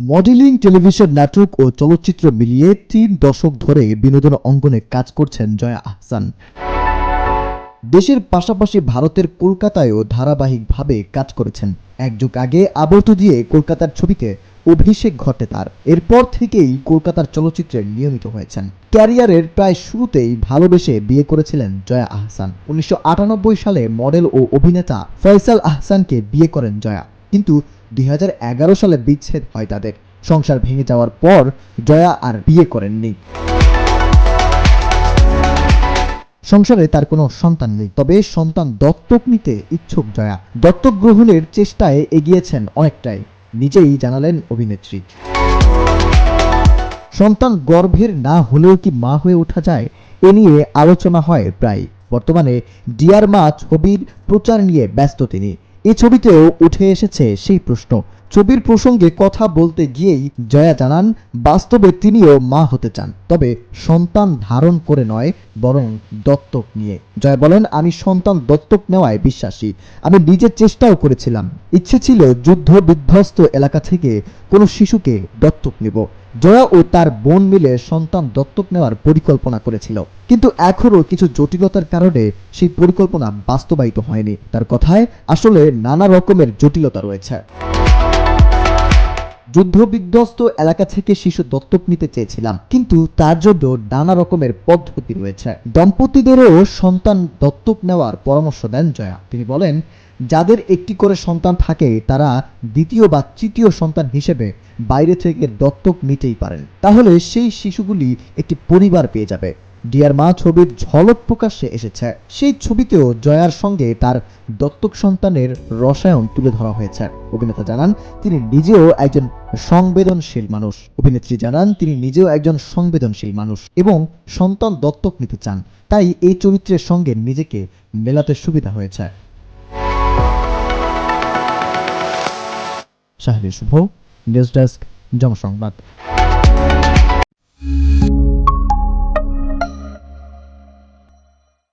Modelling television নাটক ও চলচ্চিত্র মিলিয়ে তিন দশক ধরে বিনোদন অঙ্গনে কাজ করছেন জয়া আহসান। দেশের পাশাপাশি ভারতের কলকাতায়ও ধারাবাহিকভাবে কাজ করেছেন। এক যুগ আগে আবর্ত দিয়ে কলকাতার ছবিতে অভিষেক ঘটে তার। এরপর থেকেই কলকাতার চলচ্চিত্রে নিয়মিত হয়েছেন। ক্যারিয়ারের প্রায় শুরুতেই ভালোবেসে বিয়ে করেছিলেন জয়া আহসান। উনিশশো আটানব্বই সালে মডেল ও অভিনেতা ফয়সাল আহসানকে বিয়ে করেন জয়া। কিন্তু দুই হাজার এগারো সালে বিচ্ছেদ হয় তাদের। সংসার ভেঙে যাওয়ার পর জয়া আর বিয়ে করেননি। সংসারে তার কোনো সন্তান নেই, তবে সন্তান দত্তক নিতে ইচ্ছুক জয়া। দত্তক গ্রহণের চেষ্টায় এগিয়েছেন অনেকটাই, নিজেই জানালেন অভিনেত্রী। সন্তান গর্ভের না হলেও কি মা হয়ে ওঠা যায়, এ নিয়ে আলোচনা হয় প্রায় বর্তমানে ডিয়ার মা ছবির প্রচার নিয়ে ব্যস্ত তিনি। এই ছবিতেও উঠে এসেছে সেই প্রশ্ন ছবির প্রসঙ্গে কথা বলতে গিয়েই জয়া জানান, বাস্তবে তিনিও মা হতে চান, তবে সন্তান ধারণ করে নয়, বরং দত্তক নিয়ে। জয়া বলেন, আমি সন্তান দত্তক নেওয়ায় বিশ্বাসী। আমি নিজের চেষ্টাও করেছিলাম। ইচ্ছে ছিল যুদ্ধ বিধ্বস্ত এলাকা থেকে কোনো শিশুকে দত্তক নেব। জয়া ও তার বোন মিলে সন্তান দত্তক নেওয়ার পরিকল্পনা করেছিল। কিন্তু এখনও কিছু জটিলতার কারণে সেই পরিকল্পনা বাস্তবায়িত হয়নি। তার কথায়, আসলে নানা রকমের জটিলতা রয়েছে। যুদ্ধবিধ্বস্ত এলাকা থেকে শিশু দত্তক নিতে চেয়েছিলাম, কিন্তু তার জন্য নানা রকমের পদ্ধতি রয়েছে। দম্পতিদেরও সন্তান দত্তক নেওয়ার পরামর্শ দেন জয়া। তিনি বলেন, যাদের একটি করে সন্তান থাকে, তারা দ্বিতীয় বা তৃতীয় সন্তান হিসেবে বাইরে থেকে দত্তক নিতেই পারেন। তাহলে সেই শিশুগুলি একটি পরিবার পেয়ে যাবে। ডিয়ার মা ছবির ঝলক প্রকাশ্যে এসেছে। সেই ছবিতেও জয়ার সঙ্গে তার দত্তক সন্তানের রসায়ন তুলে ধরা হয়েছে। অভিনেতা জানান, তিনি নিজেও একজন সংবেদনশীল মানুষ। অভিনেত্রী জানান, তিনি নিজেও একজন সংবেদনশীল মানুষ এবং সন্তান দত্তক নিতে চান। তাই এই চরিত্রের সঙ্গে নিজেকে মেলাতে সুবিধা হয়েছে। Shahri Subho, news desk, Janasangbad.